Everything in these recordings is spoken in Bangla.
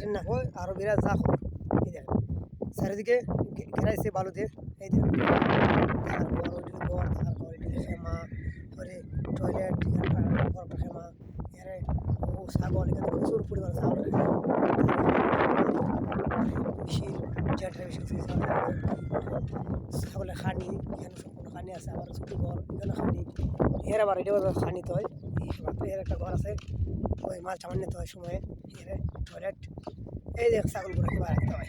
মাটির না হয় আরও বিরাট যা হয় এই দেখেন চারিদিকে ঘেরাইছে বালু দিয়ে। এই টয়লেট এখানে ও ছাগল, এখানে প্রচুর পরিমাণ ছাগল চারটা ছাগলের খানি, এখানে সম্পূর্ণ খানি আছে, আবার ছোটো ঘর, এখানে খানি। এর আবার এটা আবার খানি তো হয়। মাত্র একটা ঘর আছে। ওই মাল চামান নিতে হয় সময়ে টয়লেট এই দেখ ছাগলগুলোকে বাড়াতে হয়।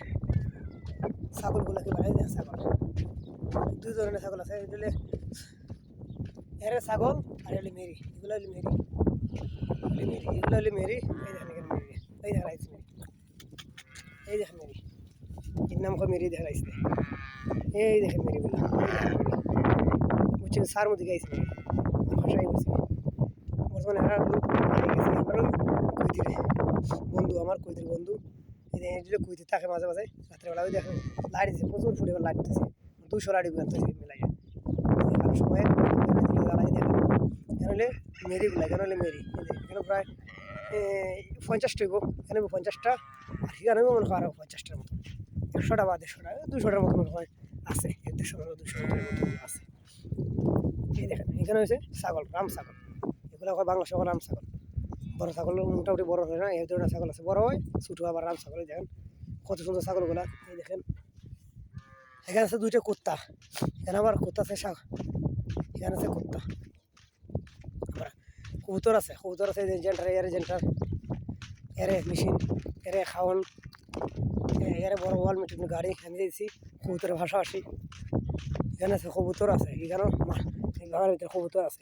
ছাগলগুলোকে বাড়াই দেখ ছাগল। দুই ধরনের ছাগল আছে এগুলো এর ছাগল আর এগুলো মেরি। এগুলো হলো মেরি। মেরি, এগুলো হলো মেরি, এই এখানে মেরি। এই দেখা রাইছে মেরি এই দেখেন মেরি। এর নাম কো মেরি দেখা রাইছে এই দেখেন মেরিগুলো। বুঝছেন, সার মধ্যে গাইছে ভাষাই বলছে। বর্তমানে এরা লোক হয়ে গেছে আমারও বন্ধু, আমার কুইতির বন্ধু এটা কুইতে থাকে মাঝে মাঝে রাত্রেবেলা ওই দেখেন লাইট দিচ্ছে প্রচুর পরিমাণ লাইট দিতেছে দুশো লাইট বেরোতেছে মিলাইয়া এখানে সময় জ্বালাই দেখেন কেন হলে মেরিগুলা কেন হলে মেরি? এখানে প্রায় পঞ্চাশটা হইব এখানে পঞ্চাশটা, আর হইবো মনে হয় আরও পঞ্চাশটার মতো। একশোটা বা দেড়শোটা দুশোটার মতো মনে হয় আছে এক দেড়শো দুশো মতো আছে। এখানে হয়েছে ছাগল, রাম ছাগল। এগুলো বাংলা রাম ছাগল। বড় ছাগল মোটামুটি বড় হয় না, এই ধরনের ছাগল আছে। বড় হয়, ছোটো আবার রাম ছাগল দেখেন। কত সুন্দর ছাগলগুলা, এই দেখেন। এখানে আছে দুইটা কুত্তা। এখানে আবার কুত্তা আছে শাক। এখানে আছে কুত্তা। কবুতর আছে কবুতর আছে জেন্টার এর জেন্টার এরে মেশিন এরে এরে বড় ওয়াল মিটিং গাড়ি দিয়েছি। কবুতরের ভাষা আসি। এখানে আছে কবুতর আছে, এখানেও ঘরের ভিতরে কবুতর আছে।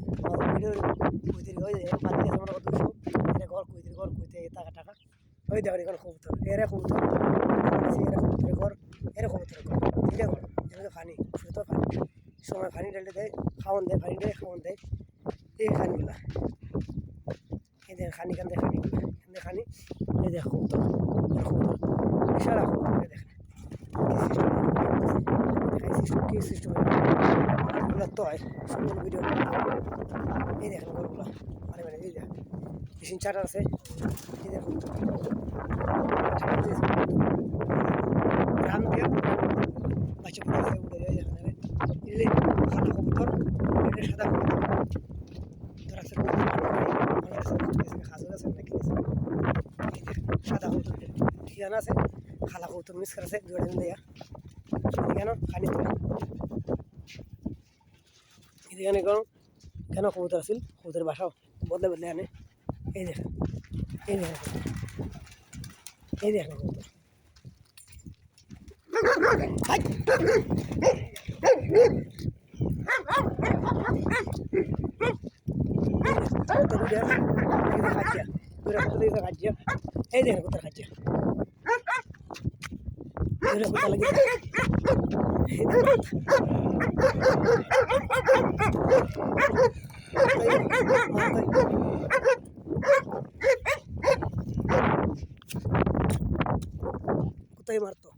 ভিডিওর কুইতির যায় বাদ দিয়ে আমরা দুশো এরা ঘর কুইতির ঘর কুইতে টাকা টাকা। ওই দেখেন এখানে কবুতর, এরা কবুতর। এরা কবুতরের ঘর, এরা এই খানিগুলা। এই দেখেন খানি খান খানিগুলা, এখান দিয়ে খানি। এই দেখ কি সিস্টেম তো হয় ভিডিও এই দেখেন গরুগুলো। মানে মানে এই মেশিন চার্টার আছে। এই দেখুন। আছে সাদা ঠিকানা আছে? খালা কবুতর মিস করেছে দিন দেয়া কেন খানি এখানে কেন কেন কবুতর আছিল? কবুতর বাসাও বদলে বদলে আনে। এই দেখেন এই দেখেন এই দেখেন কবুতর। এই দেখেন লাগে এই দেখেন কোথায় মারতো?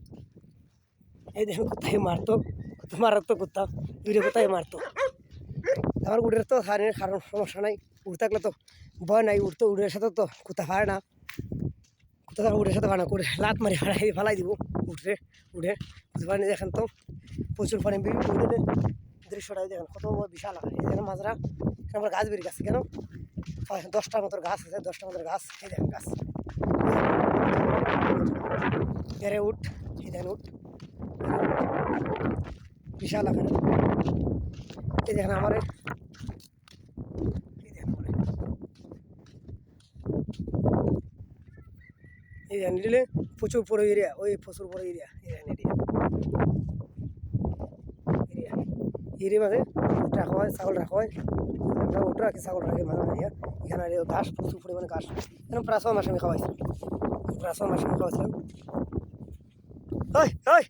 এই দেখো কোথায় মারতো? কোথায় মারাতো কুত্তা দুইটা কোথায় মারতো? আমার উড়ের তো হারের কারণ সমস্যা নাই। উড়ে থাকলে তো ভয় নাই। উড়তে উড়ের সাথে তো কোথা হারে না। কোথা উড়ের সাথে ভাড়া করে লাত মারি ফাড়াই ফালাই দিব উঠে উঠে। বুঝতে পারিনি দেখেন তো প্রচুর পানি উড়ে দৃশ্যটা দেখেন, কত বড় বিশাল আকার। এই দেখেন মাজরা আমার গাছ বেরিয়ে গেছে কেন? দশটার মতো গাছ আছে, দশটার মতো গাছ। এই দেখেন গাছ। এরে উঠ এই দেখেন উঠ বিশাল আকার। এই দেখেন আমার। এই দেখেন প্রচুর বড় এরিয়া ওই প্রচুর বড় এরিয়া এই দেখেন এরিয়া এরিয়া মাঝে রাখা হয়, ছাগল রাখা হয়। আমরা ওটা রাখি, ছাগল রাখি মাঝে মাঝে এখানে ঘাস প্রচুর পরিমাণে ঘাস। এখানে প্রায় মাস আমি খাওয়াইছিলাম। প্রায় ছয় মাস আমি খাওয়াইছিলাম। হয় ওই